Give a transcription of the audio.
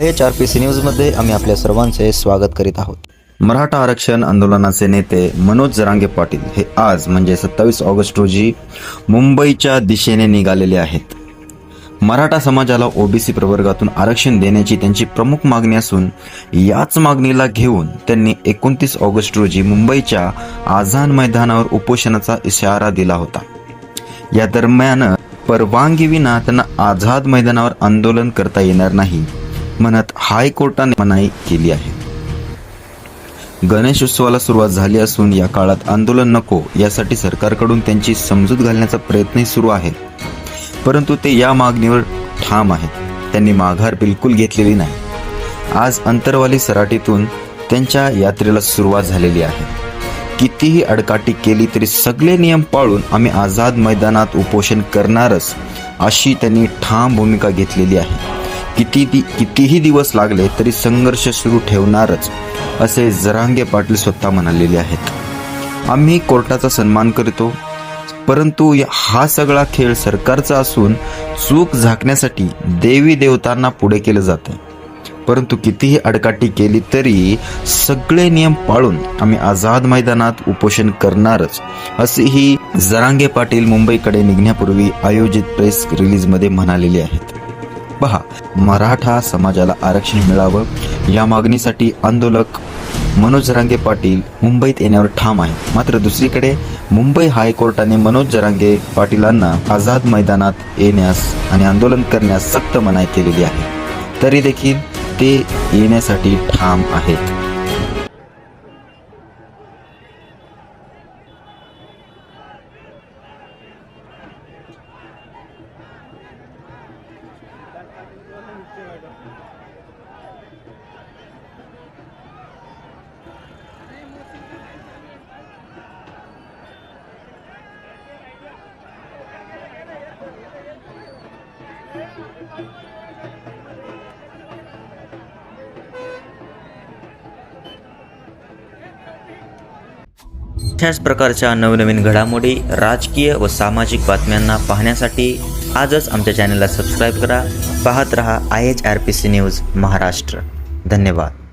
H R P C न्यूजमध्ये आम्ही आपल्या सर्वांचे स्वागत करीत आहोत. मराठा आरक्षण आंदोलनाचे नेते मनोज जरांगे पाटील हे आज म्हणजे सत्तावीस ऑगस्ट रोजी मुंबईच्या दिशेने निघालेले आहेत. मराठा समाजाला ओबीसी प्रवर्गातून आरक्षण देण्याची त्यांची प्रमुख मागणी असून याच मागणीला घेऊन त्यांनी एकोणतीस ऑगस्ट रोजी मुंबईच्या आझाद मैदानावर उपोषणाचा इशारा दिला होता. या दरम्यान परवानगीविना त्यांना आझाद मैदानावर आंदोलन करता येणार नाही. म्हणत हायकोर्टाने मनाई केली आहे. गणेशोत्सवाला सुरुवात झाली असून या काळात आंदोलन नको यासाठी सरकारकडून त्यांची समजूत घालण्याचा प्रयत्नही सुरू आहे. परंतु ते या मागणीवर ठाम आहेत. त्यांनी माघार बिलकुल घेतलेली नाही. आज अंतरवाली सराटीतून त्यांच्या यात्रेला सुरुवात झालेली आहे. कितीही अडकाटी केली तरी सगळे नियम पाळून आम्ही आझाद मैदानात उपोषण करणारच अशी त्यांनी ठाम भूमिका घेतलेली आहे. किती दि कितीही दिवस लागले तरी संघर्ष सुरू ठेवणारच असे जरांगे पाटील स्वतः म्हणालेले आहेत. आम्ही कोर्टाचा सन्मान करतो परंतु हा सगळा खेळ सरकारचा असून चूक झाकण्यासाठी देवी देवतांना पुढे केलं जातं. परंतु कितीही अडकाटी केली तरी सगळे नियम पाळून आम्ही आझाद मैदानात उपोषण करणारच असेही जरांगे पाटील मुंबईकडे निघण्यापूर्वी आयोजित प्रेस रिलीजमध्ये म्हणालेले आहेत. पहा मराठा समाजाला आरक्षण मिळावं या मागणीसाठी आंदोलक मनोज जरांगे पाटील मुंबईत येण्यावर ठाम आहे मात्र दुसरीकडे मुंबई हायकोर्टाने मनोज जरांगे पाटीलांना आझाद मैदानात येण्यास आणि आंदोलन करण्यास सक्त मनाई केलेली आहे. तरी देखील ते येण्यासाठी ठाम आहेत. अशाच प्रकारच्या नवनवीन घडामोडी राजकीय व सामाजिक बातम्यांना पाहण्यासाठी आजच आमच्या चॅनलला सबस्क्राईब करा. पाहत रहा I H R P C news Maharashtra. धन्यवाद.